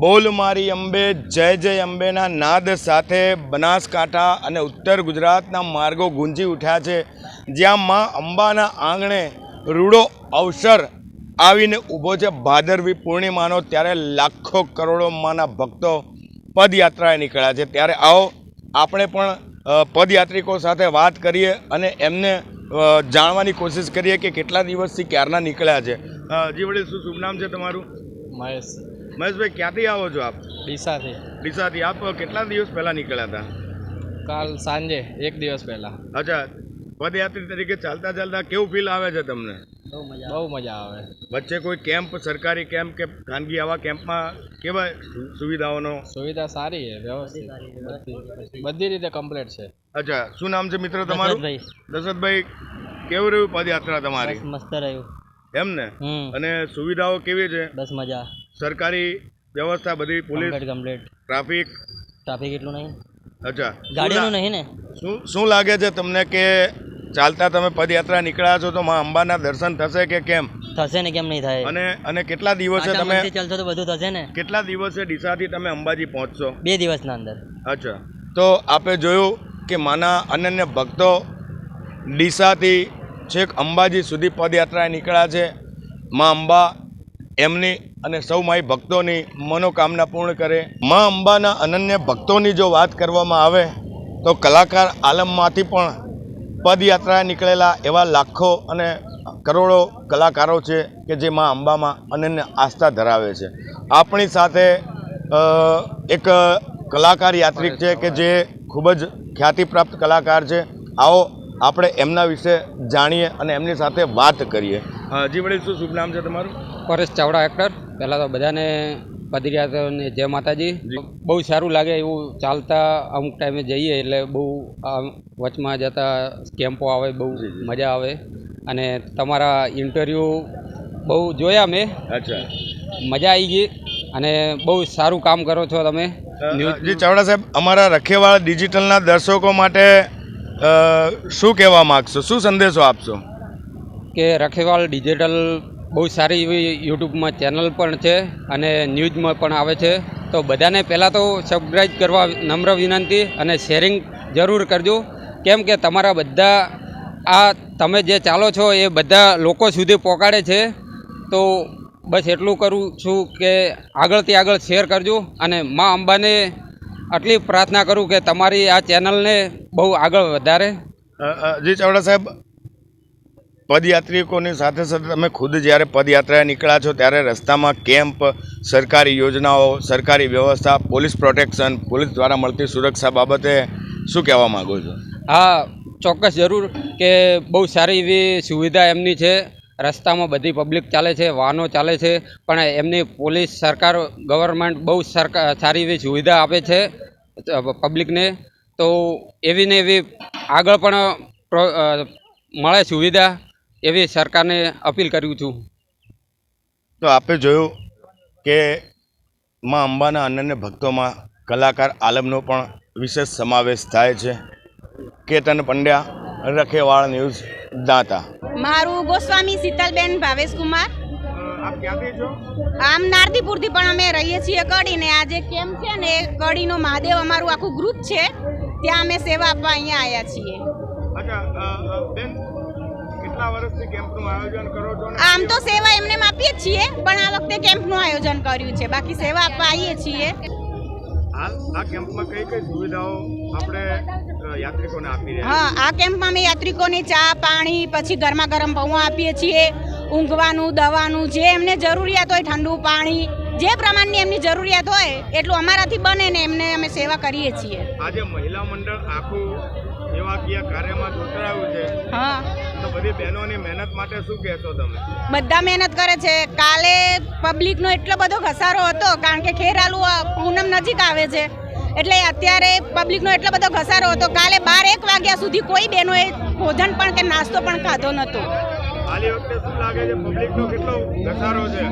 બોલ મારી અંબે, જય જય અંબેના નાદ સાથે બનાસકાંઠા અને ઉત્તર ગુજરાતના માર્ગો ગુંજી ઉઠ્યા છે. જ્યાં માં અંબાના આંગણે રૂડો અવસર આવીને ઊભો છે. ભાદરવી પૂર્ણિમાનો ત્યારે લાખો કરોડો માના ભક્તો પદયાત્રાએ નીકળ્યા છે. ત્યારે આવો, આપણે પણ પદયાત્રિકો સાથે વાત કરીએ અને એમને જાણવાની કોશિશ કરીએ કે કેટલા દિવસથી ક્યારના નીકળ્યા છે. જી વડીલ, શું શુભ નામ છે તમારું? મહેશ. મહેશભાઈ ક્યાંથી આવો છો આપ? ડીસાથી. ડીસાથી. આપ કેટલા દિવસ પહેલા નીકળ્યા હતા? કાલ સાંજે એક દિવસ પહેલાં. અચ્છા. પદયાત્રી તરીકે ચાલતા ચાલતા કેવું ફીલ આવે છે તમને? બહુ મજા આવે. વચ્ચે કોઈ કેમ્પ સરકારી કેમ્પ કે ખાનગી આવા કેમ્પમાં કેવા સુવિધાઓનો? સુવિધા સારી છે વ્યવસ્થિત. બધી બધી. રીતે કમ્પ્લીટ છે. અચ્છા. શું નામ છે મિત્ર તમારું? દશરથભાઈ. કેવું રહ્યું પદયાત્રા તમારી? મસ્ત રહ્યું. એમ ને? અને સુવિધાઓ કેવી છે? બસ મજા. સરકારી વ્યવસ્થા બધી પોલીસ કમ્પ્લીટ ટ્રાફિક. ટ્રાફિક એટલું નહીં. અચ્છા. ગાડીનું નહીં ને? શું શું લાગે છે તમને કે ચાલતા તમે પદયાત્રા નીકળ્યા છો તો માં અંબાના દર્શન થશે કે કેમ? થશે ને કેમ નહીં થાય? અને અને કેટલા દિવસે તમે ચાલશો તો બધું થશે ને? કેટલા દિવસે ડીસાથી તમે અંબાજી પહોંચશો? બે દિવસના અંદર. અચ્છા. તો આપે જોયું કે માના અનન્ય ભક્તો ડીસાથી છેક અંબાજી સુધી પદયાત્રાએ નીકળ્યા છે. મા અંબા એમની અને સૌ માઈ ભક્તોની મનોકામના પૂર્ણ કરે. મા અંબાના અનન્ય ભક્તોની જો વાત કરવામાં આવે તો કલાકાર આલમમાંથી પણ પદયાત્રાએ નીકળેલા એવા લાખો અને કરોડો કલાકારો છે કે જે મા અંબામાં અનન્ય આસ્થા ધરાવે છે. આપણી સાથે એક કલાકાર યાત્રિક છે કે જે ખૂબ જ ખ્યાતિપ્રાપ્ત કલાકાર છે. આવો આપણે એમના વિશે જાણીએ અને એમની સાથે વાત કરીએ. જી વડીલ શું શુભ નામ છે તમારું? પરેશ ચાવડા એક્ટર. પહેલાં તો બધાને પદયાત્રાને જય માતાજી. બહુ સારું લાગે એવું ચાલતા અમુક ટાઈમે જઈએ એટલે બહુ વચમાં જતા કેમ્પો આવે બહુ મજા આવે. અને તમારા ઇન્ટરવ્યૂ બહુ જોયા મેં. અચ્છા. મજા આવી ગઈ અને બહુ સારું કામ કરો છો તમે. જી ચાવડા સાહેબ અમારા રખેવાળ ડિજિટલના દર્શકો માટે શું કહેવા માગશો? શું સંદેશો આપશો? કે રખેવાળ ડિજિટલ બહુ સારી એવી યુટ્યુબમાં ચેનલ પણ છે અને ન્યૂઝમાં પણ આવે છે. તો બધાને પહેલાં તો સબસ્ક્રાઈબ કરવા નમ્ર વિનંતી અને શેરિંગ જરૂર કરજો. કેમ કે તમારા બધા આ તમે જે ચાલો છો એ બધા લોકો સુધી પહોંચાડે છે. તો બસ એટલું કરું છું કે આગળથી આગળ શેર કરજો અને મા અંબાને આટલી પ્રાર્થના કરું કે તમારી આ ચેનલને બહુ આગળ વધારે. જી ચાવડા સાહેબ પદયાત્રિકોની સાથે સાથે તમે ખુદ જ્યારે પદયાત્રાએ નીકળ્યા છો, ત્યારે રસ્તામાં કેમ્પ, સરકારી યોજનાઓ, સરકારી વ્યવસ્થા, પોલીસ પ્રોટેક્શન, પોલીસ દ્વારા મળતી સુરક્ષા બાબતે શું કહેવા માગો છો? હા, ચોક્કસ જરૂર કે બહુ સારી એવી સુવિધા એમની છે. રસ્તામાં બધી પબ્લિક ચાલે છે, વાહનો ચાલે છે, પણ એમની પોલીસ, સરકાર, ગવર્મેન્ટ બહુ સરકાર સારી એવી સુવિધા આપે છે પબ્લિકને. તો એવી ને એવી આગળ પણ મળે સુવિધા. એવી સરકારને અપીલ કરું છું. તો આપે જોયું કે માં અંબાના અનન્ય ભક્તોમાં કલાકાર આલમનો પણ વિશેષ સમાવેશ થાય છે. કેતન પંડ્યા રખેવાળ ન્યૂઝ દાંતા. મારું ગોસ્વામી શીતલબેન ભાવેશ કુમાર આપ આમ નારદીપુરથી પણ અમે રહીએ છીએ કડીને. આજે કેમ છે ને એ કડીનો મહાદેવ અમારું આખું ગ્રુપ છે. ત્યાં અમે સેવા આપવા અહીંયા આવ્યા છીએ. આમ તો સેવા એમને આપીએ છીએ પણ આ વખતે કેમ્પનું આયોજન કર્યું છે. બાકી સેવા આપવા આવીએ છીએ. આ કેમ્પમાં કઈ કઈ સુવિધાઓ આપણે યાત્રિકોને આપી રહ્યા હા આ કેમ્પમાં અમે યાત્રિકોને ચા પાણી પછી ગરમા ગરમ પૌવા આપીએ છીએ ઊંઘવાનું દવાનું જે એમને જરૂરિયાત હોય ઠંડુ પાણી જે પ્રમાણની એમની જરૂરિયાત હોય એટલું અમારાથી બને ને એમને અમે સેવા કરીએ છીએ. આજે મહિલા મંડળ આખું સેવાકીય કાર્યમાં જોતરાયું છે. હા. તો બધી બહેનોની મહેનત માટે શું કહેશો તમે? બધા મહેનત કરે છે. કાલે પબ્લિકનો એટલો બધો ઘસારો હતો કારણ કે ખેરાલુ આ પૂનમ નજીક આવે છે. એટલે અત્યારે પબ્લિકનો એટલો બધો ઘસારો હતો. કાલે બાર એક વાગ્યા સુધી કોઈ બહેનોએ ભોજન પણ કે નાસ્તો પણ ખાધો નહોતો. હાલી વખતે શું લાગે છે? પબ્લિકનો કેટલો ઘસારો છે?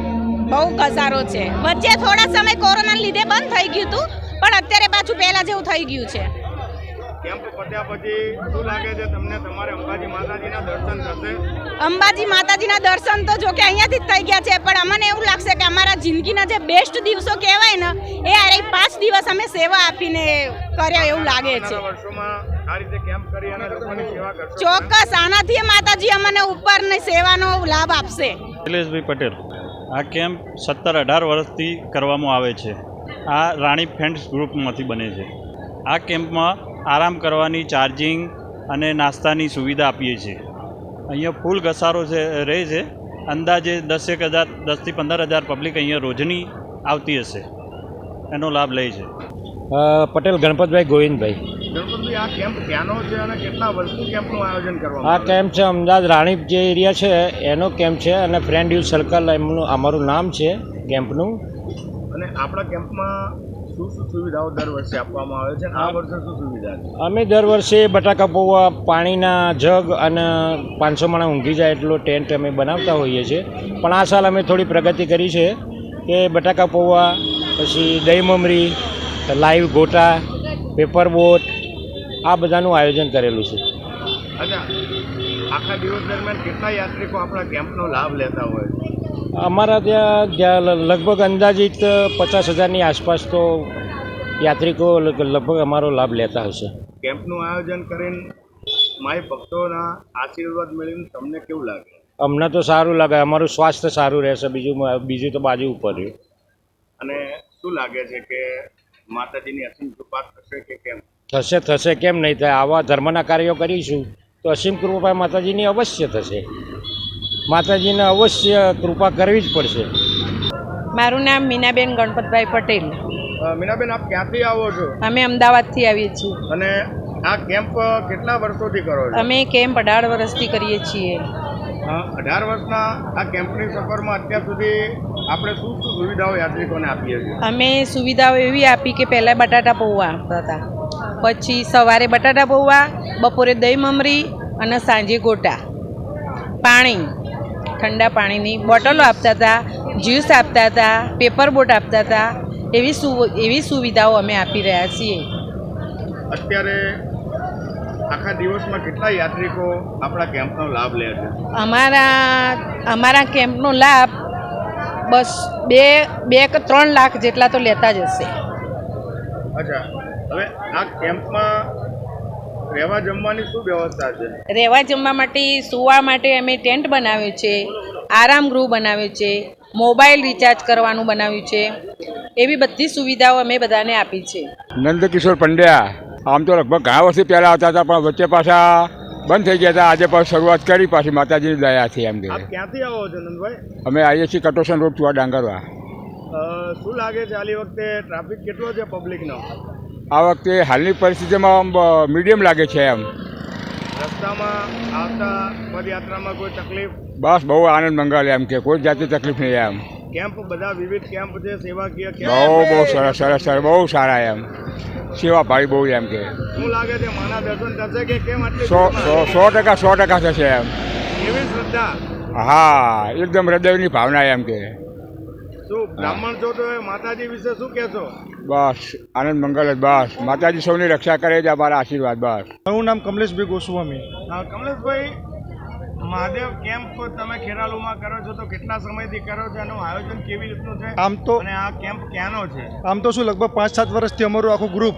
બહુ ઘસારો છે. વચ્ચે થોડા સમય કોરોના લીધે બંધ થઈ ગયું હતું પણ અત્યારે પાછું પહેલા જેવું થઈ ગયું છે. કેમ્પ પત્યા પછી શું લાગે છે તમને તમારે અંબાજી માતાજીના દર્શન થશે? અંબાજી માતાજીના દર્શન તો જો કે અહીંયાથી જ થઈ ગયા છે પણ અમને એવું લાગશે કે અમારા જિંદગીના જે બેસ્ટ દિવસો કહેવાય ને એ આ પાંચ દિવસ અમે સેવા આપીને કર્યા એવું લાગે છે. ચોક્કસ આનાથી માતાજી અમને ઉપરની સેવાનો લાભ આપશે. શૈલેષભાઈ પટેલ. આ કેમ્પ સત્તર અઢાર વર્ષથી કરવામાં આવે છે. આ રાણી ફ્રેન્ડ્સ ગ્રુપમાંથી બને છે. આ કેમ્પમાં આરામ કરવાની, ચાર્જિંગ અને નાસ્તાની સુવિધા આપીએ છીએ. અહીંયા ફૂલ ઘસારો છે, રહે છે. અંદાજે દસેક હજાર, દસથી પંદર હજાર પબ્લિક અહીંયા રોજની આવતી હશે. એનો લાભ લે છે. પટેલ ગણપતભાઈ ગોવિંદભાઈ. ગણપતભાઈ આ કેમ્પ ક્યાંનો છે અને કેટલા વર્ષથી કેમ્પનું આયોજન કરવામાં આવે કેમ્પ છે અમદાવાદ રાણીપ જે એરિયા છે એનો કેમ્પ છે અને ફ્રેન્ડ યુ સર્કલ એમનું અમારું નામ છે કેમ્પનું. અને આપણા કેમ્પમાં શું શું સુવિધાઓ દર વર્ષે આપવામાં આવે છે આ વર્ષે શું સુવિધા છે? અમે દર વર્ષે બટાકા પૌવા પાણીના જગ અને પાંચસો માણસ ઊંઘી જાય એટલો ટેન્ટ અમે બનાવતા હોઈએ છીએ. પણ આ સાલ અમે થોડી પ્રગતિ કરી છે કે બટાકા પૌવા પછી દહીં મમરી લાઈવ ગોટા પેપર બોટ આ બધાનું આયોજન કરેલું છે. આખા દિવસ દરમિયાન કેટલા યાત્રિકો આપણા કેમ્પનો લાભ લેતા હોય? અમારા ત્યાં જ્યાં લગભગ અંદાજિત પચાસ હજારની આસપાસ તો યાત્રિકો લગ- લગભગ અમારો લાભ લેતા હશે. કેમ્પનું આયોજન કરીને માય ભક્તોના આશીર્વાદ મેળવીને તમને કેવું લાગે? અમને તો સારું લાગે અમારું સ્વાસ્થ્ય સારું રહેશે બીજું બીજું તો બાજુ ઉપર રહ્યું. અને શું લાગે છે કે માતાજીની અસીમ કૃપા થશે કે કેમ? થશે થશે કેમ નહીં થાય? આવા ધર્મના કાર્યો કરીશું તો અસીમ કૃપા માતાજીની અવશ્ય થશે. માતાજીને અવશ્ય કૃપા કરવી જ પડશે. મારું નામ મીનાબેન ગણપતભાઈ પટેલ. મીનાબેન આપ ક્યાંથી આવો છો? અમે અમદાવાદથી આવીએ છીએ. અને આ કેમ્પ કેટલા વર્ષોથી કરો છો? અમે કેમ્પ અઢાર વર્ષથી કરીએ છીએ. અઢાર વર્ષના આ કેમ્પની સફરમાં અત્યાર સુધી આપણે શું શું સુવિધાઓ યાત્રિકોને આપીએ છીએ? અમે સુવિધાઓ એવી આપી કે પહેલાં બટાટા પૌવા આપતા હતા. પછી સવારે બટાટા પૌવા બપોરે દહીં મમરી અને સાંજે ગોટા. પાણી. ઠંડા પાણીની બોટલો આપતા હતા જ્યુસ આપતા હતા પેપર બોટ આપતા હતા એવી સુ એવી સુવિધાઓ અમે આપી રહ્યા છીએ. અત્યારે આખા દિવસમાં કેટલા યાત્રિકો આપણા કેમ્પનો લાભ લે છે? અમારા અમારા કેમ્પનો લાભ બસ બે બે કે ત્રણ લાખ જેટલા તો લેતા જ હશે. અચ્છા. હવે આ કેમ્પમાં રહેવા જમવાની શું વ્યવસ્થા છે? રહેવા જમવા માટે સુવા માટે અમે ટેન્ટ બનાવ્યું છે આરામ ગૃહ બનાવ્યું છે મોબાઈલ રિચાર્જ કરવાનું બનાવ્યું છે. એવી બધી સુવિધાઓ અમે બધાને આપી છે. નંદકિશોર પંડ્યા આમ તો લગભગ ઘણા વર્ષથી પહેલાં આવતા હતા પણ વચ્ચે પાછા બંધ થઈ ગયા હતા. આજે પણ શરૂઆત કરી પાછી માતાજીની દયાથી એમ કે આપ ક્યાંથી આવો છો નંદભાઈ? અમે આવીએ છીએ કટોશન રોડ ચુવા ડાંગરવા. શું લાગે છે આલી વખતે ટ્રાફિક કેટલો છે પબ્લિકનો આ વખતે હાલની પરિસ્થિતિમાં મીડિયમ લાગે છે એમ. રસ્તામાં આવતા પદયાત્રામાં કોઈ તકલીફ? બસ બહુ આનંદ મંગલ એમ કે કોઈ જાતની તકલીફ નહીં એમ. કેમ્પ બધા વિવિધ કેમ્પ છે સેવાકીય બહુ બહુ સરસ સરસ સરસ બહુ સારા એમ. સેવા ભાઈ બહુ એમ કે. શું લાગે છે માના દર્શન થશે કે કેમ સો સો સો ટકા સો ટકા થશે એમ. એવી શ્રદ્ધા? હા એકદમ હૃદયની ભાવના એમ કે. શું બ્રાહ્મણ છો તો એ માતાજી વિશે શું કહેશો? બસ આનંદ મંગલ જ બસ. માતાજી સૌની રક્ષા કરે છે અમારા આશીર્વાદ બસ. મારું નામ કમલેશભાઈ ગોસ્વામી. કમલેશભાઈ મહાદેવ કેમ્પ તમે ખેરાલુમાં કરો છો તો કેટલા સમયથી કરો છો? એનું આયોજન કેવી રીતનું છે? આમ તો અને આ કેમ્પ ક્યાંનો છે? આમ તો શું લગભગ પાંચ સાત વર્ષથી અમારું આખું ગ્રુપ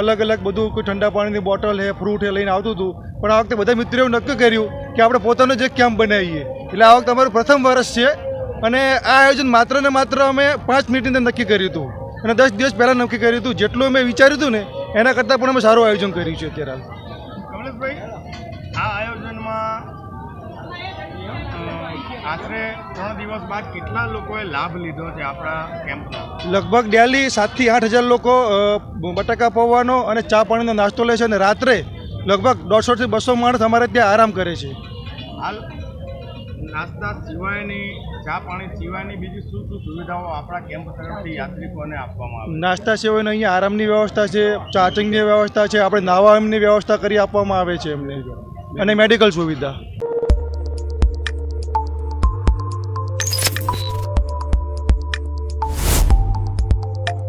અલગ અલગ બધું કોઈ ઠંડા પાણીની બોટલ હે ફ્રૂટ હે લઈને આવતું હતું. પણ આ વખતે બધા મિત્રોએ નક્કી કર્યું કે આપણે પોતાનો જે કેમ્પ બનાવીએ. એટલે આ વખતે અમારું પ્રથમ વર્ષ છે. અને આ આયોજન માત્ર ને માત્ર અમે પાંચ મિનિટની અંદર નક્કી કર્યું હતું. અને દસ દિવસ પહેલાં નક્કી કર્યું હતું. જેટલું અમે વિચાર્યું હતું ને એના કરતાં પણ અમે સારું આયોજન કર્યું છે અત્યારે. કમલેશભાઈ આ આયોજનમાં આશરે ત્રણ દિવસ બાદ કેટલા લોકોએ લાભ લીધો છે આપણા કેમ્પનો લગભગ ડેલી સાતથી આઠ હજાર લોકો બટાકા પૌવાનો અને ચા પાણીનો નાસ્તો લે છે અને રાત્રે લગભગ દોઢસોથી બસો માણસ અમારે ત્યાં આરામ કરે છે. હાલ નાસ્તા સિવાયની ચા પાણી સિવાયની બીજી શું શું સુવિધાઓ આપણા કેમ્પ તરફથી યાત્રિકોને આપવામાં આવે નાસ્તા સિવાયનો અહીંયા આરામની વ્યવસ્થા છે ચાર્જિંગની વ્યવસ્થા છે આપણે નાવાની વ્યવસ્થા કરી આપવામાં આવે છે એમને. અને મેડિકલ સુવિધા.